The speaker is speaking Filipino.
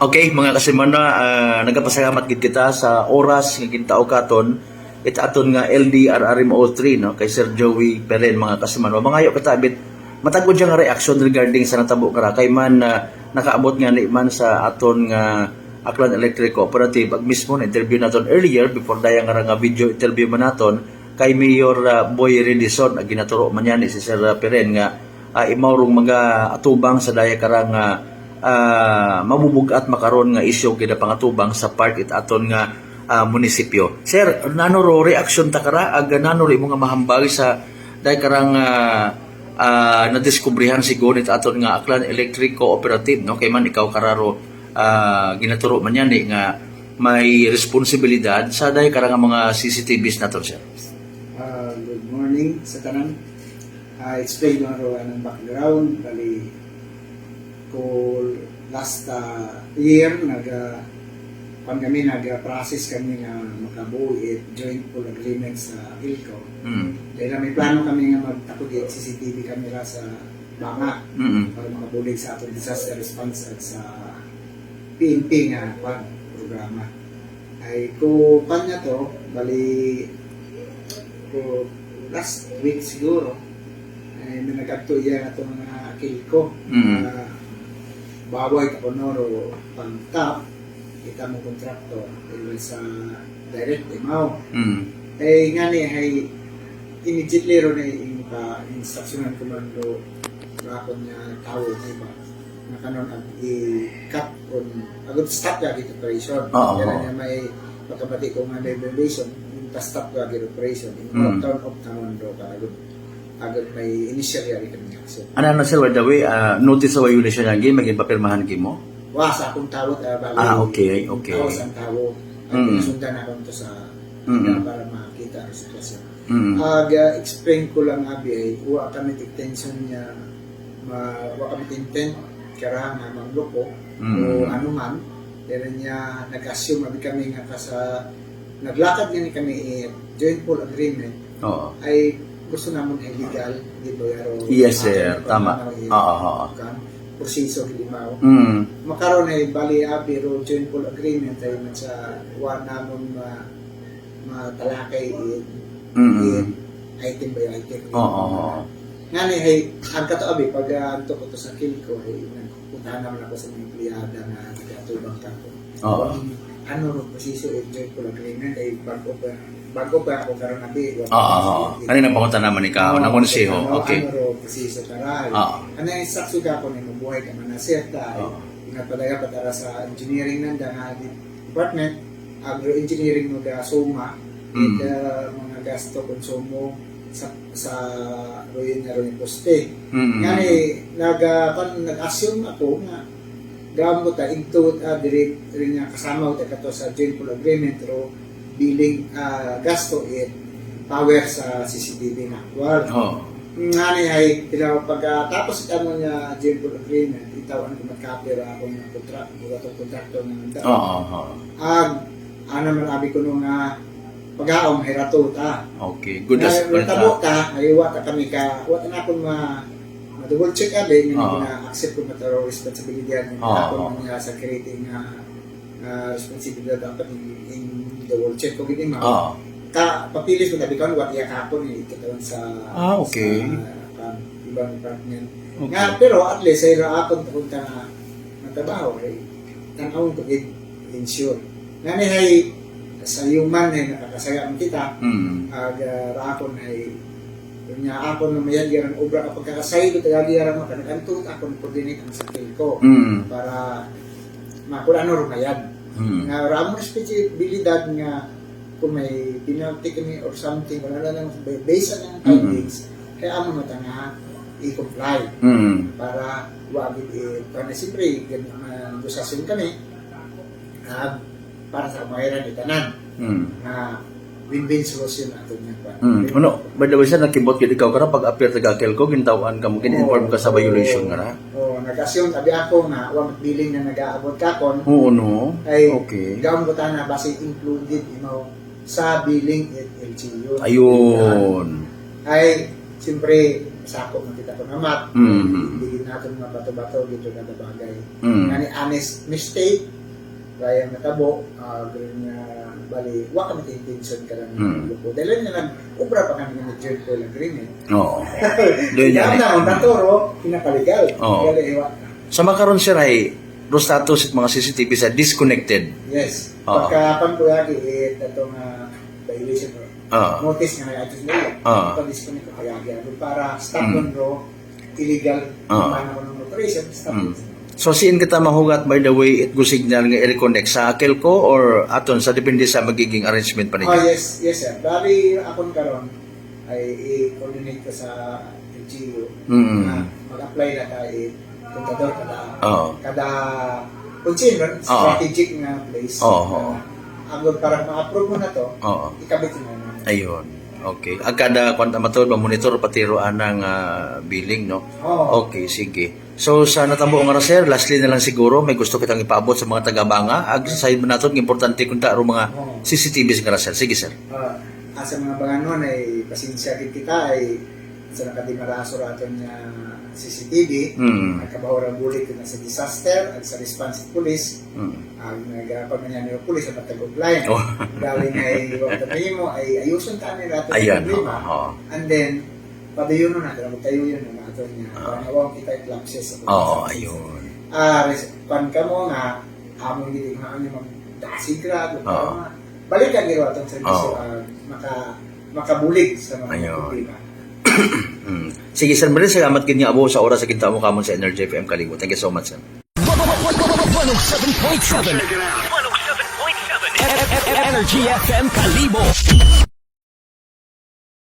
Okay, mga kasimana, uh, nagapasalamat gid kita sa oras nga gintao katon it aton nga LDRRMO3 no? Kay Sir Joey Peren mga kasimana. Mangayo katabit matagod nga reaction regarding sa natabo kara kay man na nakaabot nga ni man sa aton nga Aklan Electric Cooperative. Ag mismo na interview naton earlier before dayang nga nga video interview man naton kay Mayor uh, Boy Rendison ag ginaturo man yan ni si Sir Peren nga uh, imawrong mga atubang sa daya karang nga ah, mabubugat makaron nga isyu kida pangatubang sa part it aton nga ah, munisipyo. Sir, nano ro reaction ta kara ag nano ro imo nga mahambal sa dahil karang uh, nadiskubrihan siguro it aton nga Aklan Electric Cooperative no kay man ikaw kararo ah, ginaturo man yan eh, nga may responsibilidad sa dahil karang mga CCTVs naton sir. Uh, good morning sa tanan. Uh, explain mo ro ang background bali ko last uh, year nag uh, kami nag-process kami nga makabuo it joint pool agreement sa ILCO. Mm. Dahil may plano kami nga magtakod it CCTV camera sa Banga Mm. para makabulig sa atong disaster response at sa PNP nga pan programa. Ay ko pan niya to bali ko last week siguro ay may nagkagto iya ato mga akil ko Mm. na baway ka ponoro pang top kita mo kontraktor dahil sa direct imaw Mm. ay nga ni ay immediately ro na yung pa instructional commando rakon niya tao na iba na kanon ang i-cut on agad stop ka git operation Oo. Kaya niya may pagkabati ko nga may violation yung pa-stop ka git operation in Mm. town of town do ka agad agad may initial yari kami Ano na sir, by the way, ah, notice sa violation ng game, maging papirmahan mo? wa sa akong tawot uh, Ah, okay, okay. tawos ang tawo ay Mm. pinasundan ako to sa Mm. para makita ang sitwasyon Mm. Ag uh, explain ko lang abi ay wa kami intention niya ma wa kami intent karahan nga mangloko Mm. o ano man pero niya nag-assume abi kami nga kasa naglakad nga ni kami eh, joint pool agreement Oo. ay gusto namon ay legal di ba pero Yes, sir. Tama. Oo, oo. kan proseso limaw Mm. makaroon ay bali abi ro joint pool agreement ay man sa wa namon ma matalakay eh, Mm. item by item. Oo, oo. Nga ni, hey, ang kataobi, pag uh, anto ko to sa kill ko, hey, nagpuntahan naman ako sa mga empleyada na nagkatubang kako. Oo. Ano ro posisyo enjoy ko agreement ay bago pa bago pa ako karon abi. Oo, oo, oo. Kanina pangunta naman ikaw, na konseho. Okay. Ano ro posisyo karay. Oo. Ano yung sakso ka ko ni mabuhay ka man na serta. Oo. Pinapadaga patara sa engineering nanda nga department agro engineering no ga suma Mm. uh, mga gasto konsumo sa sa royin nga rin poste. Mm. Nga nag kan nag-assume ako nga gamot ta into uh, direct rin nga kasama ko kato sa joint agreement ro billing uh, gasto it power sa CCTV na actual. Oo. Nga ni ay tinaw pagkatapos ano niya pool agreement itawan ko magkapira ako ng contract ko atong kontraktor ng Oo, oo. ag ano man abi ko nung nga pag-aom ay rato ta. Okay. Good as Na tabo ta, ay wa ta kami ka, wa ta na akong ma double check abi nga Oo. na accept ko mataro responsibility nga Oo. ako nga sa creating nga uh, responsibility dapat in, in double check ko gid ma. Oo. Ka papilis mo tabi kan wa iya kapon ni katawan sa Ah, okay. sa, um, ibang department. Okay. Nga pero at least ay raakon ta kunta nga natabaho ay tanawon ko gid insure. Nga ni hay sa human ay nakakasayaan kita Mm. ag uh, raakon ay kunya ako na mayad yaran obra kapag kakasay ko tagali yaran mo kanang ako na coordinate ang sakil ko Mm. para makula ano rumayad Mm. nga ramo responsibilidad nga kung may penalty kami or something wala na lang based on ang findings kaya amo mo nga i-comply Mm. para wagid eh, para siyempre ganun uh, kami ah, para sa kamahiran ni tanan Mm. na win-win solution ato niya pa. Mm. Ano, by the way, sir, nakibot yun ikaw ka na pag appear taga ko, gintawan ka mo, inform ka sa violation nga na. Oo, nag-assume tabi ako na wa billing na nag-aabot ka kon Oo, no? ay Okay. gawon ko na base included you know sa billing at LGU. Ayun. Ay siyempre sako man kita ko na map. Mhm. Hindi natin mga bato-bato dito kada bagay. Mm. Nga ni honest mistake, kaya natabo, uh, ganyan nga, bali, wa kami intention ka lang Mm. lupo. Dahil nga nag-ubra pa kami ni Jared Paul Agreement. Oo. Doon yan. Kaya na, ang naturo, pinapaligal. Oo. Sa makaroon sir ay status at mga CCTV sa disconnected. Yes. Oo. Pagkapan ko yagi, eh, itong uh, violation ko. Oo. Notice nga na ito nila. Oo. Pag-disconnect ko kaya para stop Mm. mm. bro, illegal, Oo. uh, ko ng operation, stop Mm. So siin kita mahugat by the way it go signal nga i-reconnect sa Kelco or aton sa depende sa magiging arrangement pa Oh, ninyo. yes, yes sir. Bali, akon karon ay i-coordinate ko sa LGU Mm. na mag-apply na tayo kontador kada Oo. kada Oo. strategic nga place. Oo, oo. Agod para ma-approve mo na to, Oo. ikabit mo na. Ayun. Okay. Ang kada kwanta matod monitor pati ro anang ah, billing no. Oo. Okay, sige. So sa natabo nga ra sir, lastly na lang siguro may gusto kitang ipaabot sa mga taga-banga. Ag sa side naton importante kun ta ro mga Oo. CCTV sa nga ra, sir. Sige sir. Ah, asa mga banganon ay pasensya gid kita ay sa nakadimaraso raton nga CCTV Mm. nagkabahura bulit na sa disaster at sa responsive police Mm. ang nagapag man yan ng police sa matag-comply Oh. galing ay wag mo ay ayuson ta ni raton Ayan. problema Oo. and then padayon na natin tayo yun na natin niya Ah. nawang kita lapses sa Oo, ayun. ah res- pan ka mo nga among hindi nga ano mag dasigrado Oo. balik ka giro atong Oo. servisyo ah, maka makabulig sa mga Ayun. problema Mm. Sige sir, maraming salamat kini abo sa oras sa kinta mo kamon sa Energy FM Kalibo. Thank you so much sir. 107.7 107.7 Energy FM Kalibo